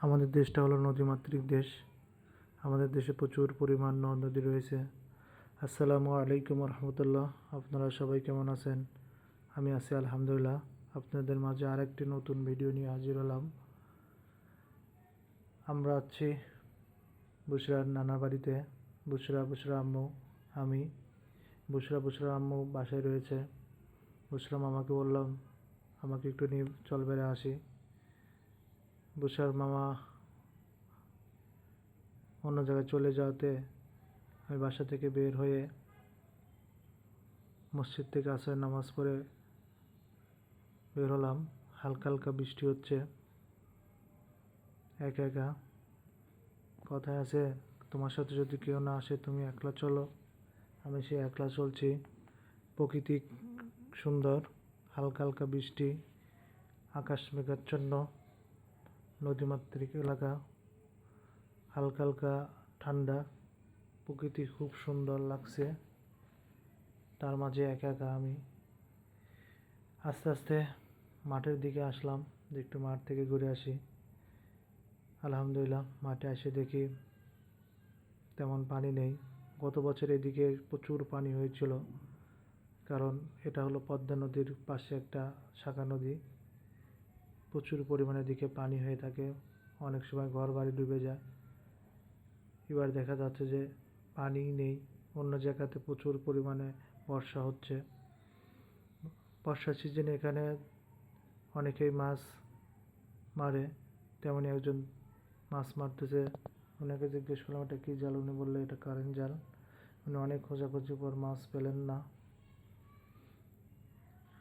আমাদের দেশটা হলো নদীমাতৃক দেশ। আমাদের দেশে প্রচুর পরিমাণ নদ নদী রয়েছে। আসসালামু আলাইকুম রহমতুল্লাহ। আপনারা সবাই কেমন আছেন? আমি আছি আলহামদুলিল্লাহ। আপনাদের মাঝে আরেকটি নতুন ভিডিও নিয়ে হাজির হলাম। আমরা আছি বুসরার নানা বাড়িতে। বুসরা বুসরা আম্মু, আমি। বুসরা বুসরা আম্মু বাসায় রয়েছে। বুসরা মামাকে বললাম, আমাকে একটু নিয়ে চল বেড়ে আসি। বুসার মামা অন্য জায়গায় চলে যাওয়াতে আমি বাসা থেকে বের হয়ে মসজিদ থেকে আসার নামাজ পড়ে বের হলাম। হালকা হালকা বৃষ্টি হচ্ছে। একা একা। কথায় আছে, তোমার সাথে যদি কেউ না আসে, তুমি একলা চলো। আমি সে একলা চলছি। প্রকৃতি সুন্দর, হালকা হালকা বৃষ্টি, আকাশ মেঘাচ্ছন্ন। নদীমাতৃক এলাকা। হালকা হালকা ঠান্ডা, প্রকৃতি খুব সুন্দর লাগছে। তার মাঝে একা একা আমি আস্তে আস্তে মাঠের দিকে আসলাম একটু মাঠ থেকে ঘুরে আসি। আলহামদুলিল্লাহ, মাঠে এসে দেখি তেমন পানি নেই। গত বছর এদিকে প্রচুর পানি হয়েছিল, কারণ এটা হলো পদ্মা নদীর পাশে একটা শাখা নদী। প্রচুর পরিমাণে দিকে পানি হয়ে থাকে। অনেক সময় ঘর বাড়ি ডুবে যায়। এবার দেখা যাচ্ছে যে পানি নেই। অন্য জায়গাতে প্রচুর পরিমাণে বর্ষা হচ্ছে। বর্ষা সিজনে এখানে অনেকেই মাছ মারে। তেমনি একজন মাছ মারতেছে। ওনাকে জিজ্ঞেস করলাম, এটা কী জাল? উনি বলল, এটা কারেন্ট জাল। উনি অনেক খোঁজাখুঁজি পর মাছ পেলেন না।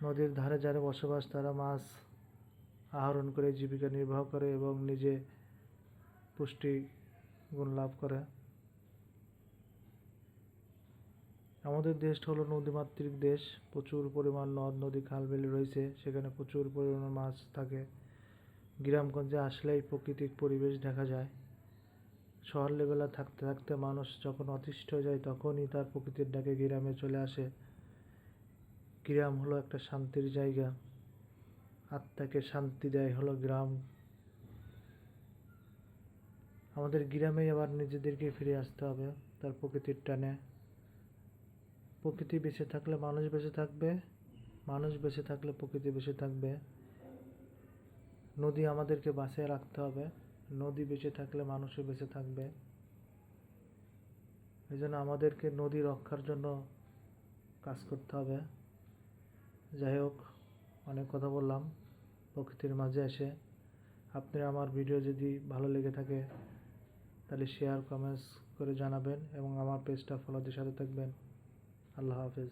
নদীর ধারে যারা বসবাস, তারা মাছ আহরণ করে, জীবিকা নির্বাহ করে এবং নিজে পুষ্টি গুণ লাভ করে। আমাদের দেশটা হলো নদীমাতৃক দেশ। প্রচুর পরিমাণ নদ, নদী খাল বিল রয়েছে। সেখানে প্রচুর পরিমাণ মাছ থাকে। গ্রামগঞ্জে আসলেই প্রাকৃতিক পরিবেশ দেখা যায়। শহর লেভেলে থাকতে থাকতে মানুষ যখন অতিষ্ঠ হয়ে যায়, তখনই তার প্রকৃতির ডাকে গ্রামে চলে আসে। গ্রাম হলো একটা শান্তির জায়গা। আত্মাকে শান্তি দেয় হলো গ্রাম। আমাদের গ্রামেই আবার নিজেদেরকে ফিরে আসতে হবে, তার প্রকৃতির টানে। প্রকৃতি বেঁচে থাকলে মানুষ বেঁচে থাকবে, মানুষ বেঁচে থাকলে প্রকৃতি বেঁচে থাকবে। নদী আমাদেরকে বাঁচিয়ে রাখতে হবে, নদী বেঁচে থাকলে মানুষও বেঁচে থাকবে। এই জন্য আমাদেরকে নদী রক্ষার জন্য কাজ করতে হবে। যাই হোক অনেক কথা বললাম, প্রকৃতির মাঝে এসে। আপনি আমার ভিডিও যদি ভালো লেগে থাকে, তাহলে শেয়ার কমেন্টস করে জানাবেন এবং আমার পেজটা ফলোদের সাথে থাকবেন। আল্লাহ হাফেজ।